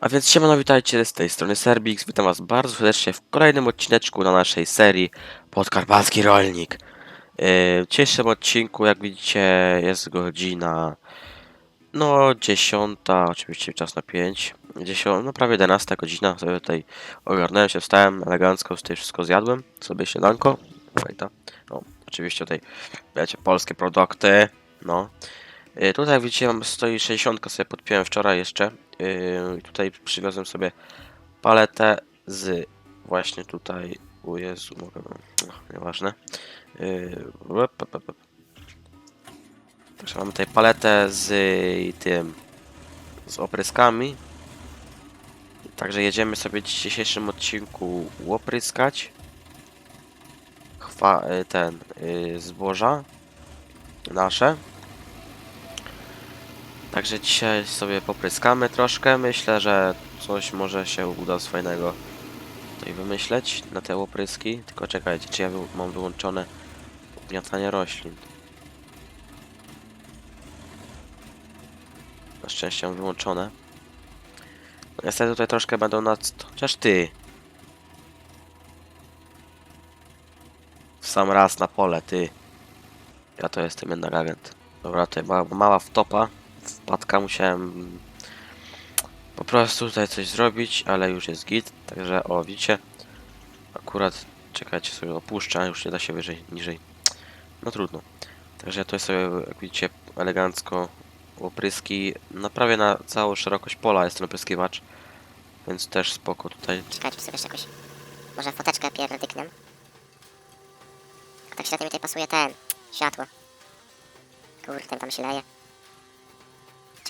A więc siemano, witajcie z tej strony Serbix. Witam was bardzo serdecznie w kolejnym odcineczku na naszej serii Podkarpacki Rolnik. Yy, W dzisiejszym odcinku, jak widzicie, jest godzina no 10, oczywiście czas na 5. 10, no prawie 11 godzina. Sobie tutaj ogarnąłem się, wstałem elegancko, tutaj wszystko zjadłem. Sobie śniadanko. Fajta. No, oczywiście tutaj, wiecie, polskie produkty. No. Yy, Tutaj jak widzicie mam stoi 60 sobie podpiąłem wczoraj jeszcze. Yy, tutaj przywiozłem sobie paletę z właśnie tutaj. O Jezu, mogę. No, nieważne. Yy. Także mamy tutaj paletę z tym. z opryskami. Także jedziemy sobie w dzisiejszym odcinku łopryskać. Ten y, zboża nasze. Także dzisiaj sobie popryskamy troszkę. Myślę, że coś może się uda z fajnego tutaj wymyśleć na te opryski. Tylko czekajcie, czy ja mam wyłączone ugniatanie roślin. Na szczęście mam wyłączone. No niestety tutaj troszkę będą nad... Chociaż ty! Sam raz na pole, ty. Ja to jestem jednak agent. Dobra, tutaj mała, mała wtopa wpadka musiałem po prostu tutaj coś zrobić, ale już jest git, także o widzicie, akurat czekajcie sobie opuszcza, już nie da się wyżej, niżej, no trudno, także ja tutaj sobie jak widzicie elegancko opryski, no prawie na całą szerokość pola jest ten opryskiwacz, więc też spoko tutaj, Czekajcie sobie jeszcze jakoś. Może foteczkę pierdyknę. A tak świetnie mi tutaj pasuje ten. Światło. Kurde, tam się leje.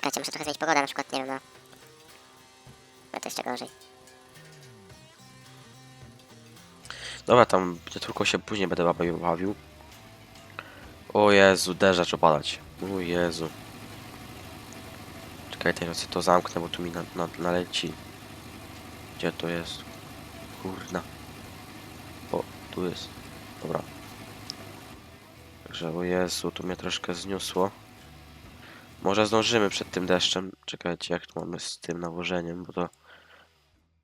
Czekajcie, muszę trochę zmienić pogodę, na przykład, nie wiem, no. No to jeszcze gorzej. dobra tam tylko się później będę bawił, o Jezu, deszcz opadać, o Jezu, czekaj, teraz to zamknę, bo tu mi na, na, naleci. Gdzie to jest? Kurna. O, tu jest. Dobra. Także, o Jezu, tu mnie troszkę zniosło. Może zdążymy przed tym deszczem. Czekajcie, jak to mamy z tym nawożeniem, bo to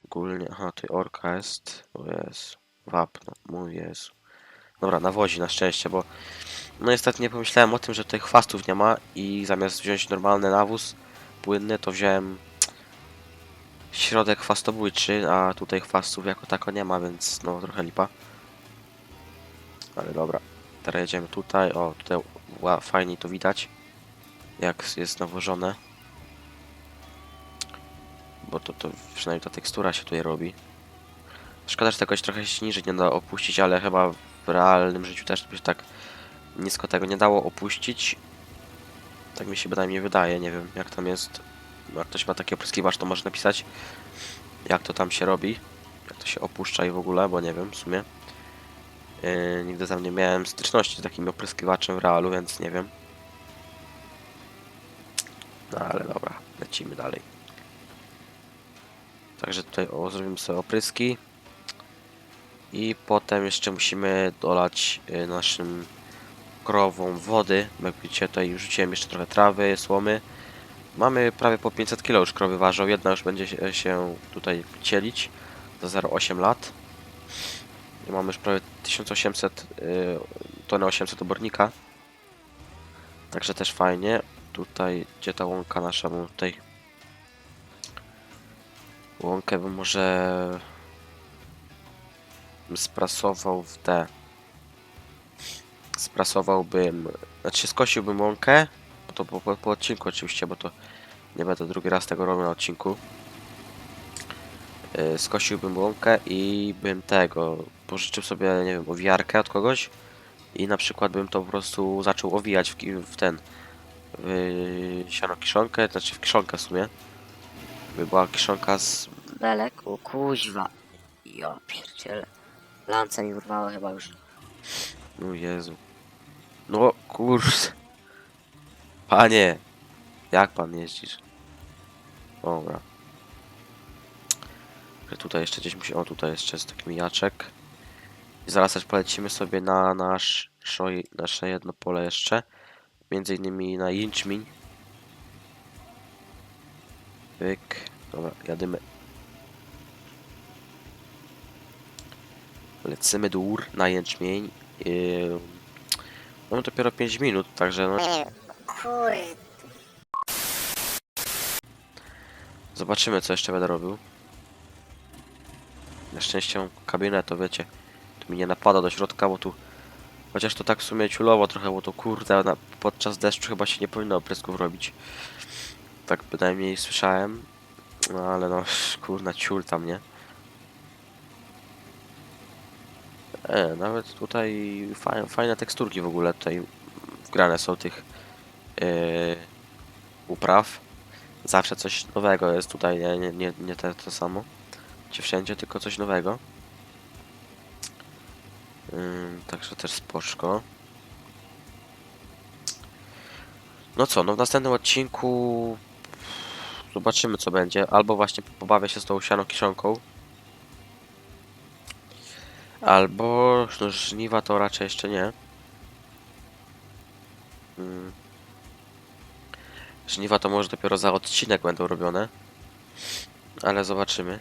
ogólnie... Aha, tutaj orka jest. O Jezu. Wapno, mój Jezu. Dobra, nawozi na szczęście, bo... No niestety nie pomyślałem o tym, że tutaj chwastów nie ma i zamiast wziąć normalny nawóz płynny, to wziąłem środek chwastobójczy, a tutaj chwastów jako tako nie ma, więc no trochę lipa. Ale dobra, teraz jedziemy tutaj, o tutaj fajnie to widać, jak jest nawożone. Bo to, to przynajmniej ta tekstura się tutaj robi. Szkoda, że tego trochę się niżej nie da opuścić, ale chyba w realnym życiu też by się tak nisko tego nie dało opuścić. Tak mi się bynajmniej wydaje, nie wiem jak tam jest. Jak ktoś ma taki opryskiwacz, to może napisać jak to tam się robi, jak to się opuszcza i w ogóle, bo nie wiem w sumie. Yy, nigdy tam nie miałem styczności z takim opryskiwaczem w realu, więc nie wiem. No ale dobra, lecimy dalej. Także tutaj o, zrobimy sobie opryski. I potem jeszcze musimy dolać y, naszym krowom wody. Jak widzicie, tutaj rzuciłem jeszcze trochę trawy, słomy. Mamy prawie po 500 kg już krowy ważą. Jedna już będzie się tutaj cielić za 0,8 lat. I mamy już prawie 1800 y, tony 800 obornika. Także też fajnie. Tutaj, gdzie ta łąka nasza, bym tutaj łąkę bym może sprasował w te sprasowałbym znaczy skosiłbym łąkę bo to po, po, po odcinku oczywiście, bo to nie będę drugi raz tego robił na odcinku. Yy, skosiłbym łąkę i bym tego pożyczył sobie, nie wiem, owijarkę od kogoś i na przykład bym to po prostu zaczął owijać w, w ten w siano kiszonkę, znaczy w kiszonkę w sumie. By była kiszonka z Belek? O kuźwa. Ja pierdzielę. Lance mi urwało chyba już. No Jezu. No kurs. Panie. Jak pan jeździsz? Dobra. Tutaj jeszcze gdzieś musi... O, tutaj jeszcze jest taki mijaczek. I zaraz też polecimy sobie na nasz, nasze jedno pole jeszcze. Między innymi na jęczmień. Pyk. Dobra, jadymy. Lecimy do ur na jęczmień. Yy, mamy dopiero 5 minut, także no, zobaczymy co jeszcze będę robił. Na szczęście kabinę, to wiecie, tu mi nie napada do środka, bo tu chociaż to tak w sumie ciulowo trochę, bo to kurde, na, podczas deszczu chyba się nie powinno oprysków robić. Tak bynajmniej słyszałem. No ale no, kurna ciul tam, nie? E, nawet tutaj fajne, fajne teksturki w ogóle tutaj wgrane są tych yy, upraw. Zawsze coś nowego jest tutaj, nie, nie, nie, te, to samo. Gdzie wszędzie, tylko coś nowego. Także też spoczko. No co, no w następnym odcinku zobaczymy co będzie. Albo właśnie pobawię się z tą sianą kiszonką. Albo no, żniwa to raczej jeszcze nie. Żniwa to może dopiero za odcinek będą robione. Ale zobaczymy.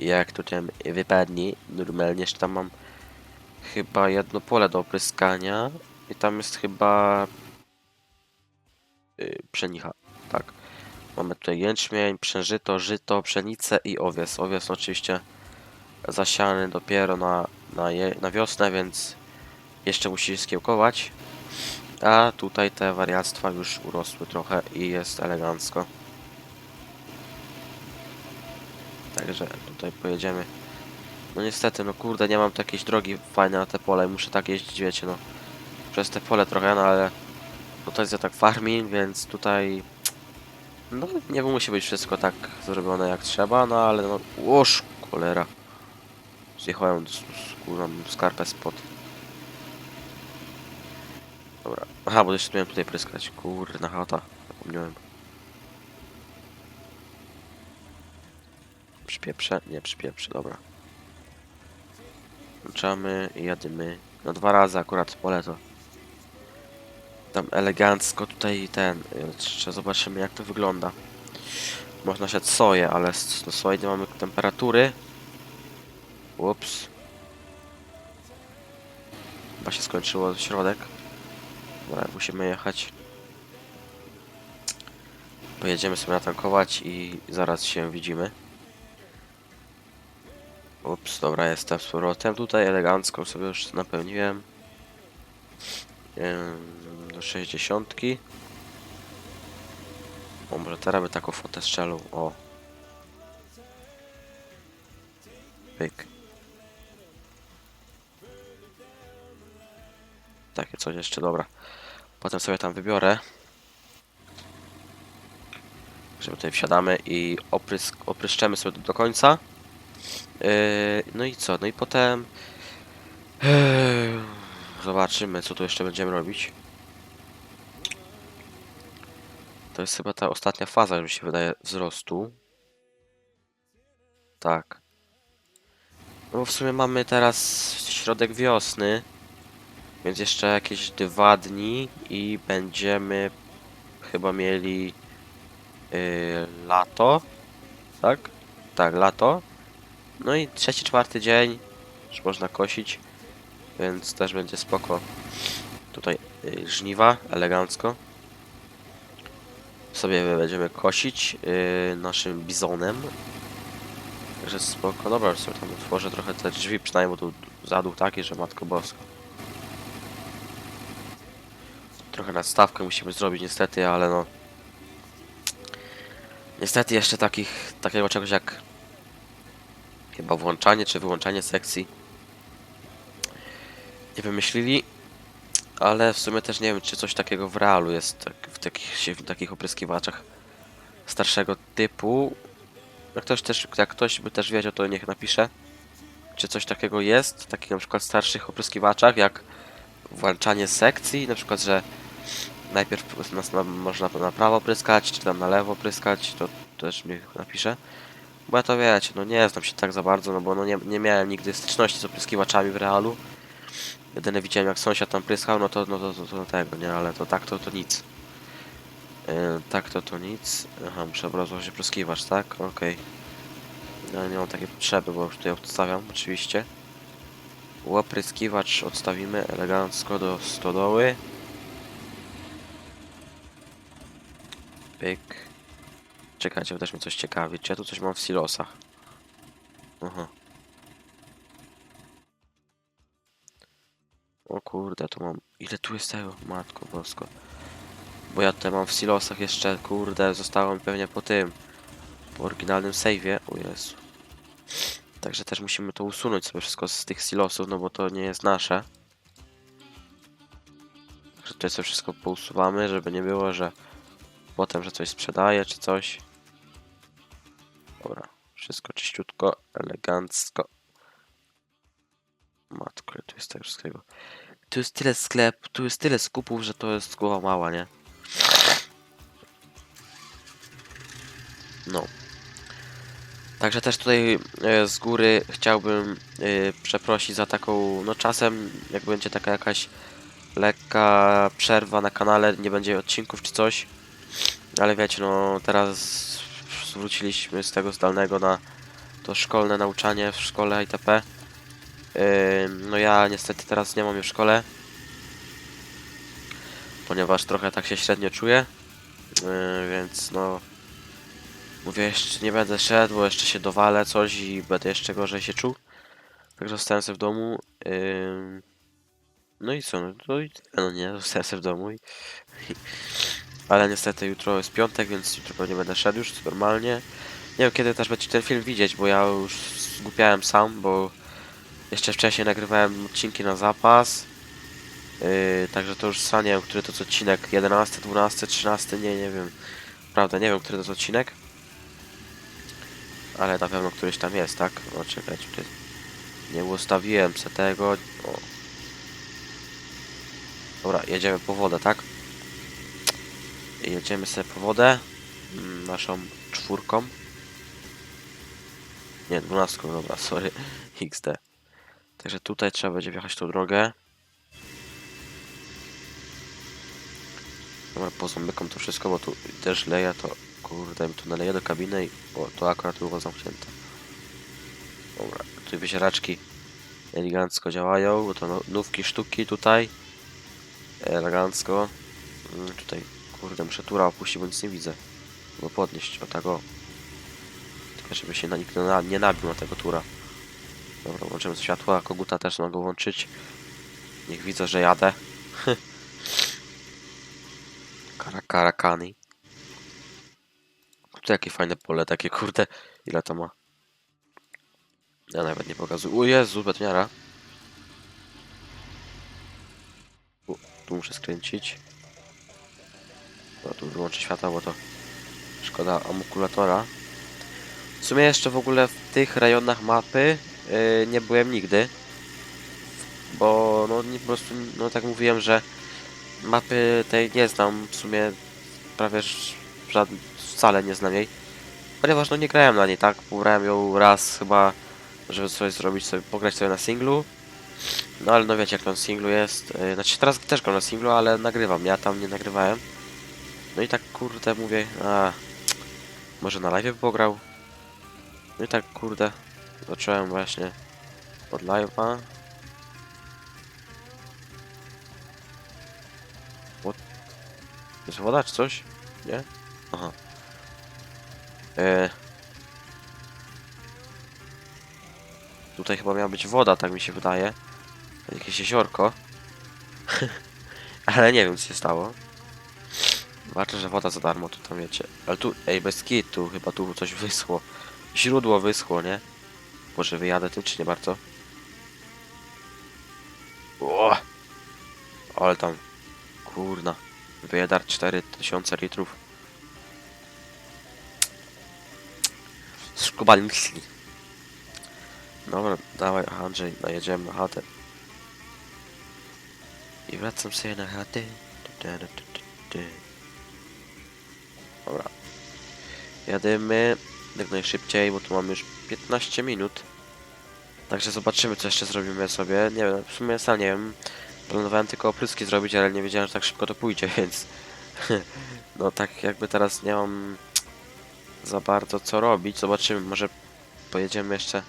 Jak to tam wypadnie. Normalnie jeszcze tam mam chyba jedno pole do opryskania. I tam jest chyba yy, pszenicha. Tak. Mamy tutaj jęczmień, przężyto, żyto, pszenicę i owies. Owies oczywiście zasiany dopiero na, na, je, na wiosnę, więc jeszcze musi skiełkować. A tutaj te wariactwa już urosły trochę i jest elegancko. Także tutaj pojedziemy. No niestety, no kurde, nie mam tu jakiejś drogi fajnej na te pole i muszę tak jeździć, wiecie, no. Przez te pole trochę, no ale... No to jest ja tak farming, więc tutaj... No nie musi być wszystko tak zrobione jak trzeba, no ale no... Łoż, cholera. Zjechałem kurwa, skarpę spod. Dobra. Aha, bo jeszcze miałem tutaj pryskać. Kurna chata. Zapomniałem. Przypieprze? Nie, przypieprze, dobra. Włączamy i jadymy. No dwa razy akurat pole to. Tam elegancko tutaj ten. Jeszcze zobaczymy jak to wygląda. Można siać soję, ale no, soi nie mamy temperatury. Ups. Chyba się skończyło środek. Dobra, musimy jechać. Pojedziemy sobie natankować i zaraz się widzimy. Ups, dobra, jestem z powrotem. Tutaj elegancko sobie już napełniłem. Do 60. O, może teraz by taką fotę strzelą. O. Pyk. Takie coś jeszcze, dobra. Potem sobie tam wybiorę. Że tutaj wsiadamy i oprysk, opryszczemy sobie do końca. Yy, no i co? No i potem... Yy, zobaczymy, co tu jeszcze będziemy robić. To jest chyba ta ostatnia faza, mi się wydaje, wzrostu. Tak. No bo w sumie mamy teraz środek wiosny. Więc jeszcze jakieś dwa dni i będziemy chyba mieli yy, lato. Tak? Tak, lato. No i trzeci, czwarty dzień już można kosić, więc też będzie spoko. Tutaj yy, żniwa, elegancko. Sobie będziemy kosić yy, naszym bizonem. Także spoko. Dobra, sobie tam otworzę trochę te drzwi, przynajmniej bo tu zadół taki, że matko bosko. Trochę nadstawkę musimy zrobić niestety, ale no... Niestety jeszcze takich, takiego czegoś jak chyba włączanie czy wyłączanie sekcji nie wymyślili, ale w sumie też nie wiem, czy coś takiego w realu jest tak, w, takich, w takich opryskiwaczach starszego typu. Jak ktoś, też, jak ktoś by też wiedział, to niech napisze, czy coś takiego jest w takich na przykład starszych opryskiwaczach, jak włączanie sekcji, na przykład, że najpierw nas na, można na prawo pryskać, czy tam na lewo pryskać, to też mi napisze. Bo ja to wiecie, no nie znam się tak za bardzo, no bo no nie, nie miałem nigdy styczności z opryskiwaczami w realu. Jedyne widziałem jak sąsiad tam pryskał, no to, no to, to, to tego, nie, ale to tak to, to nic. E, tak, to to nic. Aha, muszę rozłożyć pryskiwacz, tak? Okej. No nie mam takiej potrzeby, bo już tutaj odstawiam, oczywiście. Łopryskiwacz odstawimy elegancko do stodoły. Pyk. Czekajcie, bo też coś ciekawi. Czy ja tu coś mam w silosach? Aha. O kurde, tu mam... Ile tu jest tego? Matko bosko. Bo ja tutaj mam w silosach jeszcze, kurde, zostało mi pewnie po tym. Po oryginalnym save'ie. O Jezu. Także też musimy to usunąć sobie wszystko z tych silosów, no bo to nie jest nasze. Także tutaj sobie wszystko pousuwamy, żeby nie było, że potem, że coś sprzedaje czy coś. Dobra, wszystko czyściutko, elegancko. Matko, ile tu jest tego wszystkiego. Tu jest tyle sklep, tu jest tyle skupów, że to jest głowa mała, nie? No. Także też tutaj e, z góry chciałbym e, przeprosić za taką, no czasem jak będzie taka jakaś lekka przerwa na kanale, nie będzie odcinków czy coś. Ale wiecie, no teraz wróciliśmy z tego zdalnego na to szkolne nauczanie w szkole itp. No ja niestety teraz nie mam już szkole. Ponieważ trochę tak się średnio czuję. Więc no... Mówię, jeszcze nie będę szedł, bo jeszcze się dowalę coś i będę jeszcze gorzej się czuł. Także zostałem sobie w domu. No i co, no to i no nie, zostałem sobie w domu i... Ale niestety jutro jest piątek, więc jutro pewnie będę szedł już normalnie. Nie wiem kiedy też będzie ten film widzieć, bo ja już zgłupiałem sam, bo jeszcze wcześniej nagrywałem odcinki na zapas. Yy, także to już sam nie wiem, który to jest odcinek. 11, 12, 13, nie, nie wiem. Prawda, nie wiem, który to jest odcinek. Ale na pewno któryś tam jest, tak? O, czekajcie, tutaj nie ustawiłem se tego. O. Dobra, jedziemy po wodę, tak? Jedziemy sobie po wodę. mm, Naszą czwórką. Nie, dwunastką, dobra, sorry. XD. Także tutaj trzeba będzie wjechać tą drogę. Dobra, pozamykam to wszystko, bo tu też leje, to kurde, mi tu naleje do kabiny i o, to akurat było zamknięte. Dobra, tu wysieraczki elegancko działają, to no- nówki sztuki tutaj. Elegancko. Mm, Tutaj, kurde, muszę tura opuścić, bo nic nie widzę. Bo podnieść, o tak o. Tylko żeby się na nikt na, nie nabił na tego tura. Dobra, włączymy światła, koguta też mogę włączyć. Niech widzę, że jadę. Kara, karakani. Tutaj jakie fajne pole, takie kurde. Ile to ma? Ja nawet nie pokazuję. O Jezu, betniara. U, tu muszę skręcić. No tu wyłączę światła, bo to szkoda amukulatora. W sumie jeszcze w ogóle w tych rejonach mapy yy, nie byłem nigdy. Bo no nie, po prostu, no tak mówiłem, że mapy tej nie znam w sumie prawie ż- żadn, wcale nie znam jej. Ponieważ no nie grałem na niej, tak? Pograłem ją raz chyba, żeby coś zrobić sobie, pograć sobie na singlu. No ale no wiecie jak to na singlu jest. Yy, znaczy teraz też gram na singlu, ale nagrywam. Ja tam nie nagrywałem. No i tak kurde mówię, a może na live pograł. No i tak kurde, zacząłem właśnie od live'a. What? Jest woda czy coś? Nie? Aha. E... Tutaj chyba miała być woda, tak mi się wydaje. Jakieś jeziorko. Ale nie wiem co się stało. Zobaczę, że woda za darmo, tu tam wiecie. Ale tu, ej, bez kitu, chyba tu coś wyschło. Źródło wyschło, nie? Może wyjadę tym, czy nie bardzo? O! Ale tam, kurna. Wyjadar 4000 litrów. Skubali myśli. Dobra, dawaj Andrzej, najedziemy na chatę. I wracam sobie na chatę. Du, du, du, du, du. Dobra. Jadymy jak najszybciej, bo tu mamy już 15 minut. Także zobaczymy, co jeszcze zrobimy sobie. Nie wiem, w sumie sam nie wiem. Planowałem tylko opryski zrobić, ale nie wiedziałem, że tak szybko to pójdzie, więc... No tak jakby teraz nie mam za bardzo co robić. Zobaczymy, może pojedziemy jeszcze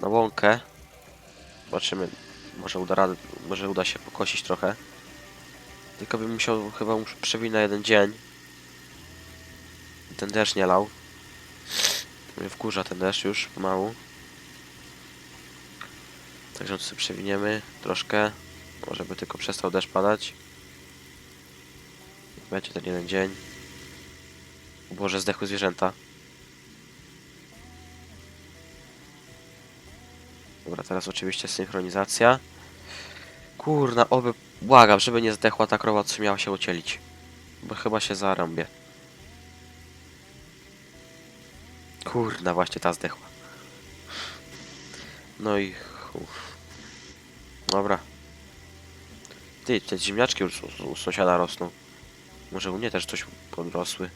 na łąkę. Zobaczymy, może uda, może uda się pokosić trochę. Tylko bym musiał chyba muszę przewinąć na jeden dzień. Ten deszcz nie lał. Mnie Wkurza ten deszcz już pomału. Także tu sobie przewiniemy troszkę. Może by tylko przestał deszcz padać. Będzie ten jeden dzień. O Boże, zdechły zwierzęta. Dobra, teraz oczywiście synchronizacja. Kurna, oby... Błagam, żeby nie zdechła ta krowa, co miała się ocielić. Bo chyba się zarąbię. Kurna, właśnie ta zdechła. No i... Uff. Dobra. Ty, te ziemniaczki już u, u sąsiada rosną. Może u mnie też coś podrosły.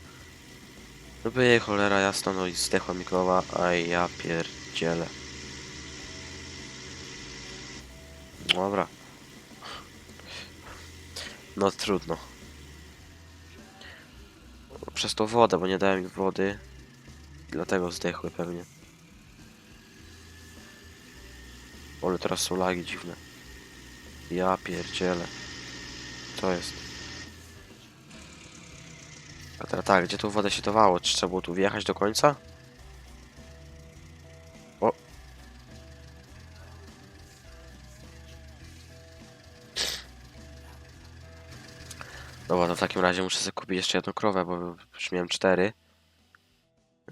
No by cholera jasno, no i zdechła mi krowa, a ja pierdzielę. Dobra. No trudno. Przez tą wodę, bo nie dałem im wody. Dlatego zdechły pewnie. Ale teraz są lagi dziwne. Ja pierdzielę. To jest. A teraz tak, gdzie tą wodę się dawało? Czy trzeba było tu wjechać do końca? Dobra, to w takim razie muszę sobie kupić jeszcze jedną krowę, bo już miałem cztery.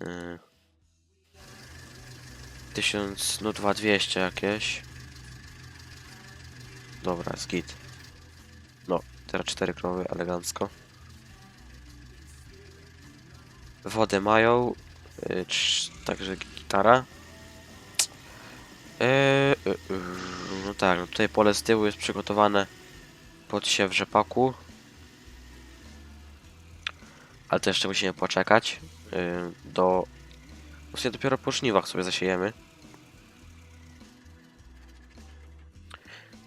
Yy. 1000, no 2200 jakieś. Dobra, jest. No, teraz cztery krowy, elegancko. Wodę mają, yy, także gitara. Yy, yy, no tak, no tutaj pole z tyłu jest przygotowane pod siew rzepaku. Ale to jeszcze musimy poczekać yy, do... Właśnie dopiero po żniwach sobie zasiejemy.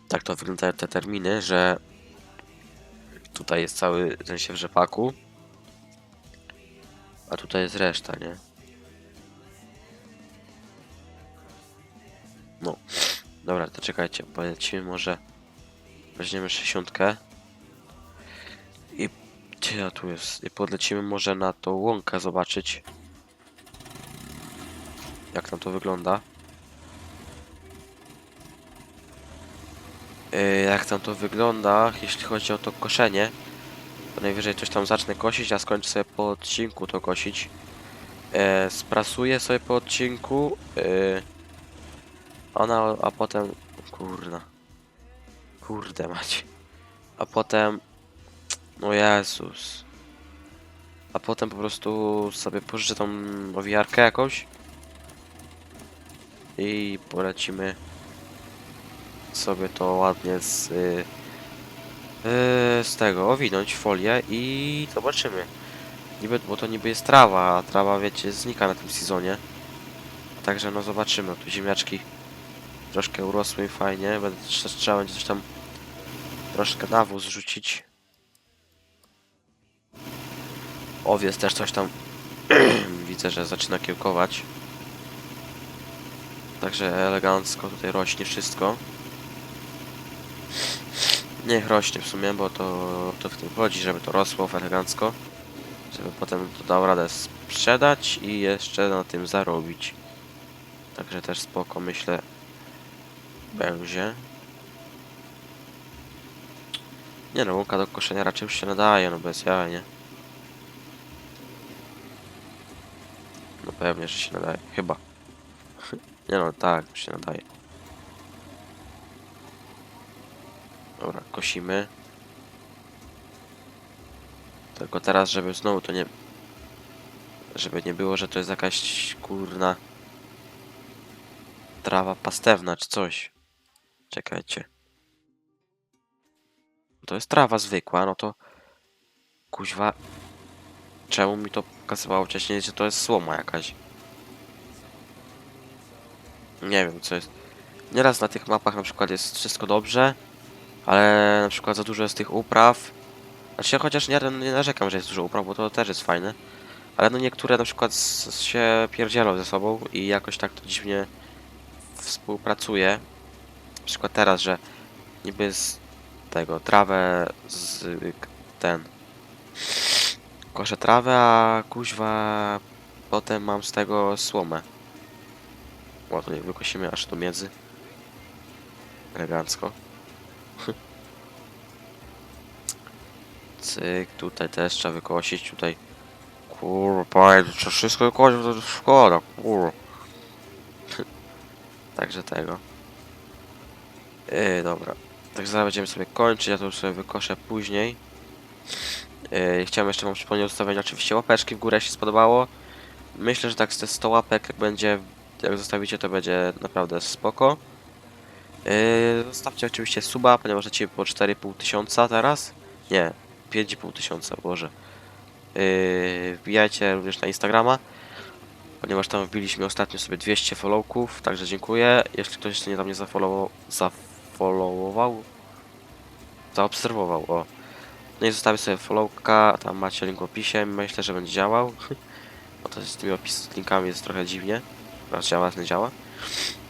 Tak to wyglądają te terminy, że tutaj jest cały ten siew rzepaku. A tutaj jest reszta, nie? No. Dobra, to czekajcie, polecimy może... Weźmiemy 60. Gdzie ja tu jest? Podlecimy może na tą łąkę zobaczyć. Jak tam to wygląda. Yy, jak tam to wygląda, jeśli chodzi o to koszenie. To najwyżej coś tam zacznę kosić, a skończę sobie po odcinku to kosić. E, sprasuję sobie po odcinku. E, ona, a potem... Kurna. Kurde mać. A potem... No Jezus. A potem po prostu sobie pożyczę tą owijarkę jakąś. I polecimy sobie to ładnie z... Y, y, z tego owinąć folię i zobaczymy. Niby, bo to niby jest trawa, a trawa wiecie znika na tym sezonie. Także no zobaczymy. Tu ziemniaczki troszkę urosły fajnie. Będę trzeba będzie coś tam troszkę nawóz rzucić. Owiec też coś tam widzę, że zaczyna kiełkować. Także elegancko tutaj rośnie wszystko. Niech rośnie w sumie, bo to, to w tym chodzi, żeby to rosło elegancko. Żeby potem to dał radę sprzedać i jeszcze na tym zarobić. Także też spoko myślę będzie. Nie no, łąka do koszenia raczej już się nadaje, no bez jaj, nie? Pewnie, że się nadaje, chyba. Nie no, tak, się nadaje. Dobra, kosimy. Tylko teraz, żeby znowu to nie... Żeby nie było, że to jest jakaś kurna... Trawa pastewna czy coś. Czekajcie. To jest trawa zwykła, no to... Kuźwa... Czemu mi to pokazywało wcześniej, że to jest słoma jakaś? Nie wiem, co jest. Nieraz na tych mapach na przykład jest wszystko dobrze, ale na przykład za dużo jest tych upraw Znaczy, chociaż nie, nie narzekam, że jest dużo upraw, bo to też jest fajne. Ale no niektóre na przykład się pierdzielą ze sobą i jakoś tak to dziwnie współpracuje. Na przykład teraz, że niby z tego trawę z ten koszę trawę, a kuźwa potem mam z tego słomę. O, to nie wykosimy aż do miedzy. Elegancko. Cyk, tutaj też trzeba wykosić, tutaj Kurwa, trzeba wszystko wykosić, to szkoda, kurwa. Także tego. Yy, dobra. Tak zaraz będziemy sobie kończyć, ja to już sobie wykoszę później. Yy, chciałem jeszcze wam przypomnieć zostawienia oczywiście łapeczki w górę, się spodobało. Myślę, że tak z te 100 łapek, jak będzie, jak zostawicie, to będzie naprawdę spoko. Yy, zostawcie oczywiście suba, ponieważ macie po 4,5 tysiąca teraz. Nie, 5,5 tysiąca, Boże. Yy, wbijajcie również na Instagrama, ponieważ tam wbiliśmy ostatnio sobie 200 followków, także dziękuję. Jeśli ktoś jeszcze nie tam nie zafollowował, zafollowował, zaobserwował, o. No i zostawię sobie followka, tam macie link w opisie, myślę, że będzie działał. Bo to z tymi opis linkami jest trochę dziwnie. Raz działa, raz nie działa.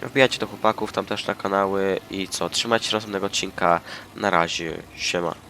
Wbijajcie do chłopaków tam też na kanały i co, trzymajcie się następnego odcinka. Na razie, siema.